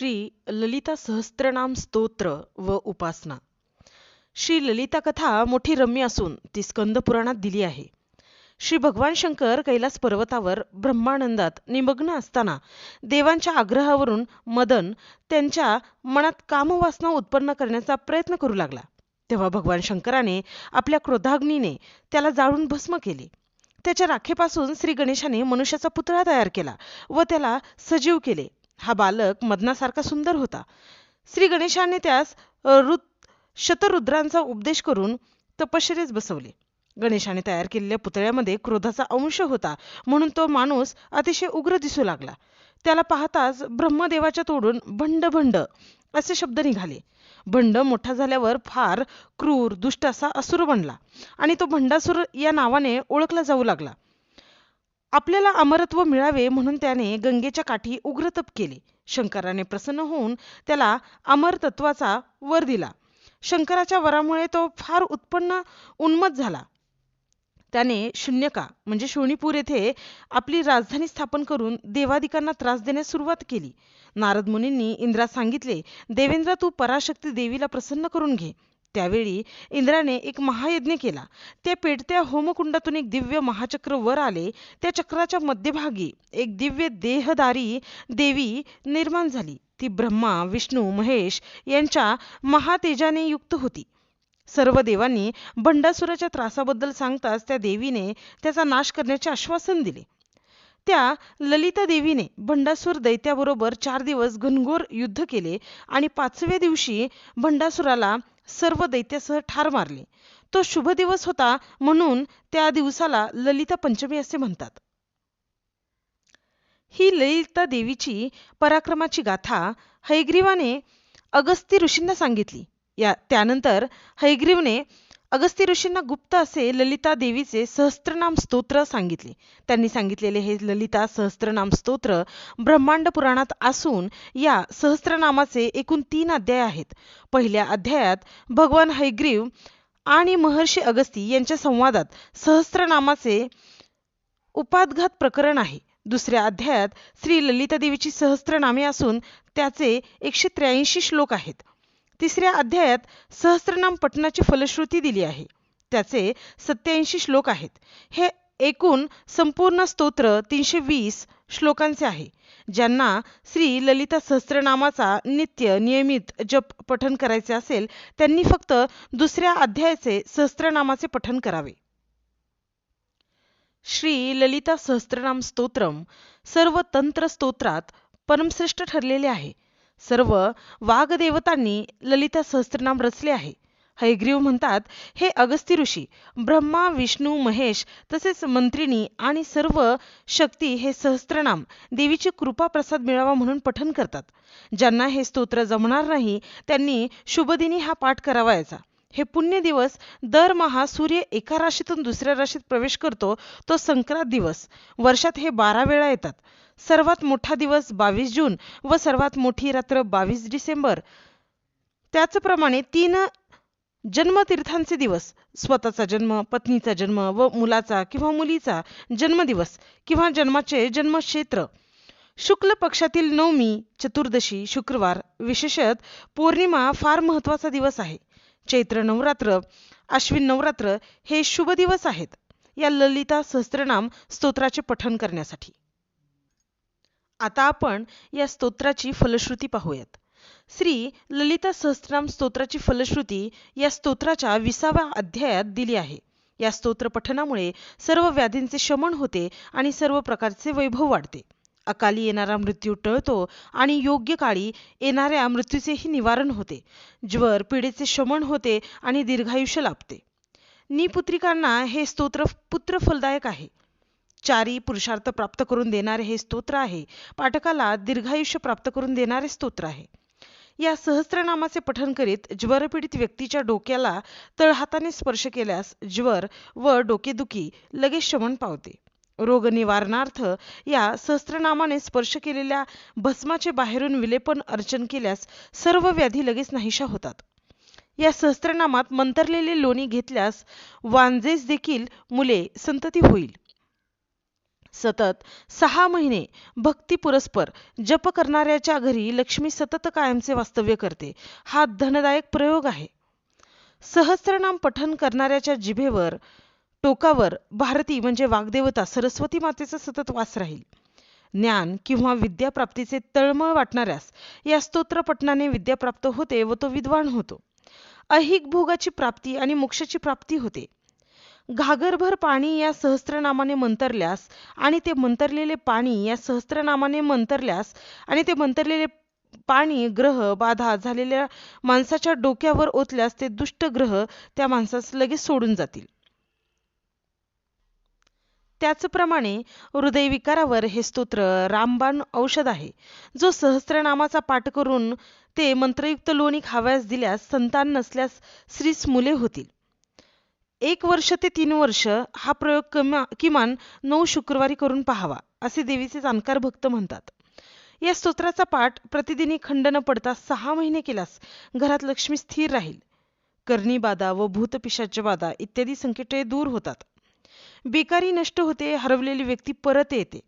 श्री ललिता सहस्त्रनाम स्तोत्र व उपासना. श्री ललिता कथा मोठी रम्य असून ती स्कंद पुराणात दिली आहे. श्री भगवान शंकर कैलास पर्वतावर ब्रह्मानंदात निमग्न असताना देवांच्या आग्रहावरून मदन त्यांच्या मनात कामवासना उत्पन्न करण्याचा प्रयत्न करू लागला. तेव्हा भगवान शंकराने आपल्या क्रोधाग्नीने त्याला जाळून भस्म केले. त्याच्या राखेपासून श्री गणेशाने मनुष्याचा पुतळा तयार केला व त्याला सजीव केले. हा बालक मदनासारखा सुंदर होता. श्री गणेशाने त्यास रुद शतरुद्रांचा उपदेश करून तपश्चर्येस बसवले. गणेशाने तयार केलेल्या पुतळ्यामध्ये क्रोधाचा अंश होता म्हणून तो माणूस अतिशय उग्र दिसू लागला. त्याला पाहताच ब्रह्मदेवाच्या तोडून भंड भंड असे शब्द निघाले. भंड मोठा झाल्यावर फार क्रूर दुष्ट असा असुर बनला आणि तो भंडासुर या नावाने ओळखला जाऊ लागला. आपल्याला अमरत्व मिळावे म्हणून त्याने गंगेच्या काठी उग्रतप केले. शंकराने प्रसन्न होऊन त्याला अमर तत्वाचा वर दिला. शंकराच्या वरामुळे तो फार उत्पन्न उन्मत झाला. त्याने शून्यका म्हणजे शोणीपूर येथे आपली राजधानी स्थापन करून देवादिकांना त्रास देण्यास सुरुवात केली. नारद मुनींनी इंद्रास सांगितले देवेंद्र तू पराशक्ती देवीला प्रसन्न करून घे. त्यावेळी इंद्राने एक महायज्ञ केला. त्या पेटत्या होमकुंडातून एक दिव्य महाचक्र वर आले. त्या चक्राच्या मध्यभागी एक दिव्य देहदारी देवी निर्माण झाली. ती ब्रह्मा विष्णू महेश यांच्या महातेजाने युक्त होती. सर्व देवांनी भंडासुराच्या त्रासाबद्दल सांगताच त्या देवीने त्याचा नाश करण्याचे आश्वासन दिले. त्या ललिता देवीने भंडासूर दैत्याबरोबर चार दिवस घनघोर युद्ध केले आणि पाचव्या दिवशी भंडासुराला सर्व दैत्यासह ठार मारले. तो शुभ दिवस होता म्हणून त्या दिवसाला ललिता पंचमी असे म्हणतात. ही ललिता देवीची पराक्रमाची गाथा हैग्रीवाने अगस्ती ऋषींना सांगितली. या त्यानंतर हैग्रीवने अगस्ती ऋषींना गुप्त असे ललिता देवीचे सहस्त्रनाम स्तोत्र सांगितले. त्यांनी सांगितलेले हे ललिता सहस्त्रनाम स्तोत्र ब्रह्मांड पुराणात असून या सहस्त्रनामाचे एकूण तीन अध्याय आहेत. पहिल्या अध्यायात भगवान हैग्रीव आणि महर्षी अगस्ती यांच्या संवादात सहस्त्रनामाचे उपादघात प्रकरण आहे. दुसऱ्या अध्यायात श्री ललिता देवीची सहस्त्रनामे असून त्याचे एकशे त्र्याऐंशी श्लोक आहेत. तिसऱ्या अध्यायात सहस्त्रनाम पठणाची फलश्रुती दिली आहे. त्याचे सत्याऐंशी श्लोक आहेत. हे एकूण संपूर्ण स्तोत्र तीनशे वीस श्लोकांचे आहे ज्यांना श्री ललिता सहस्त्रनामाचा नित्य नियमित जप पठन करायचे असेल त्यांनी फक्त दुसऱ्या अध्यायाचे सहस्त्रनामाचे पठन करावे. श्री ललिता सहस्त्रनाम स्तोत्रम सर्व तंत्र स्तोत्रात परमश्रेष्ठ ठरलेले आहे. सर्व वाघदेवतांनी ललिता सहस्त्रनाम रचले आहे. हैग्रीव म्हणतात हे अगस्ती ऋषी ब्रह्मा विष्णू महेश तसेच मंत्रिणी आणि सर्व शक्ती हे सहस्त्रनाम देवीची कृपा प्रसाद मिळावा म्हणून पठन करतात. ज्यांना हे स्तोत्र जमणार नाही त्यांनी शुभदिनी हा पाठ करावायचा हे पुण्य दिवस दरमहा सूर्य एका राशीतून दुसऱ्या राशीत प्रवेश करतो तो संक्रांत दिवस. वर्षात हे बारा वेळा येतात. सर्वात मोठा दिवस बावीस जून व सर्वात मोठी रात्र बावीस डिसेंबर. त्याचप्रमाणे तीन जन्मतीर्थांचे दिवस स्वतःचा जन्म पत्नीचा जन्म व मुलाचा किंवा मुलीचा जन्मदिवस किंवा जन्माचे जन्मक्षेत्र. शुक्ल पक्षातील नवमी चतुर्दशी शुक्रवार विशेषत पौर्णिमा फार महत्त्वाचा दिवस आहे. चैत्र नवरात्र अश्विन नवरात्र हे शुभ दिवस आहेत. या ललिता सहस्त्रनाम स्तोत्राचे पठन करण्यासाठी. आता आपण या स्तोत्राची फलश्रुती पाहूयात. श्री ललिता सहस्त्रनाम स्तोत्राची फलश्रुती या स्तोत्राच्या विसाव्या अध्यायात दिली आहे. या स्तोत्र सर्व व्याधींचे शमन होते आणि सर्व प्रकारचे वैभव वाढते. अकाली येणारा मृत्यू टळतो आणि योग्य काळी येणाऱ्या मृत्यूचेही निवारण होते. ज्वर पिढेचे शमन होते आणि दीर्घायुष्य लाभते. निपुत्रिकांना हे स्तोत्र पुत्र फलदायक आहे. चारी पुरुषार्थ प्राप्त करून देणारे हे स्तोत्र आहे. पाठकाला दीर्घायुष्य प्राप्त करून देणारे स्तोत्र आहे. या सहस्त्रनामाचे पठन करीत ज्वरपीडित व्यक्तीच्या डोक्याला तळहाताने स्पर्श केल्यास ज्वर व डोकेदुखी लगेच शमन पावते. रोग निवारणार्थ या सहस्त्रनामाने स्पर्श केलेल्या भस्माचे बाहेरून विलेपन अर्चन केल्यास सर्व व्याधी लगेच नाहीशा होतात. या सहस्त्रनामात मंतरलेले लोणी घेतल्यास वांजेस देखील मुले संतती होईल. सतत. सहा महिने भक्ती पुरस्पर जप करणाऱ्याच्या घरी लक्ष्मी सतत कायमचे वास्तव्य करते. हा धनदायक प्रयोग आहे. सहस्त्रनाम पठन करणाऱ्याच्या जिभेवर टोकावर भारती म्हणजे वाग्देवता सरस्वती मातेचा सतत वास राहील. ज्ञान किंवा विद्याप्राप्तीचे तळमळ वाटणाऱ्यास या स्तोत्र पठणाने विद्या प्राप्त होते व तो विद्वान होतो. ऐहिक भोगाची प्राप्ती आणि मोक्षाची प्राप्ती होते. घागरभर पाणी या सहस्त्रनामाने मंतरल्यास आणि ते मंतरलेले पाणी या सहस्त्रनामाने मंतरल्यास आणि ते मंतरलेले पाणी ग्रह बाधा झालेल्या माणसाच्या डोक्यावर ओतल्यास ते दुष्ट ग्रह त्या माणसास लगेच सोडून जातील. त्याचप्रमाणे हृदयविकारावर हे स्तोत्र रामबाण औषध आहे. जो सहस्त्रनामाचा पाठ करून ते मंत्रयुक्त लोणी खाव्यास दिल्यास संतान नसल्यास स्त्रीस मुले होतील. एक वर्ष ते तीन वर्ष हा प्रयोग किमान नऊ शुक्रवारी करून पाहावा असे देवीचे जाणकार भक्त म्हणतात. या स्तोत्राचा पाठ प्रतिदिनी खंड न पडता सहा महिने केल्यास घरात लक्ष्मी स्थिर राहील. करणी बाधा व भूतपिशाच्या बाधा इत्यादी संकटे दूर होतात. बेकारी नष्ट होते हरवलेली व्यक्ती परत येते.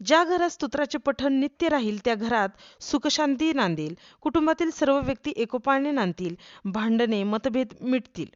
ज्या घरात स्तोत्राचे पठण नित्य राहील त्या घरात सुखशांती नांदेल कुटुंबातील सर्व व्यक्ती एकोपाने नांदतील भांडणे मतभेद मिटतील.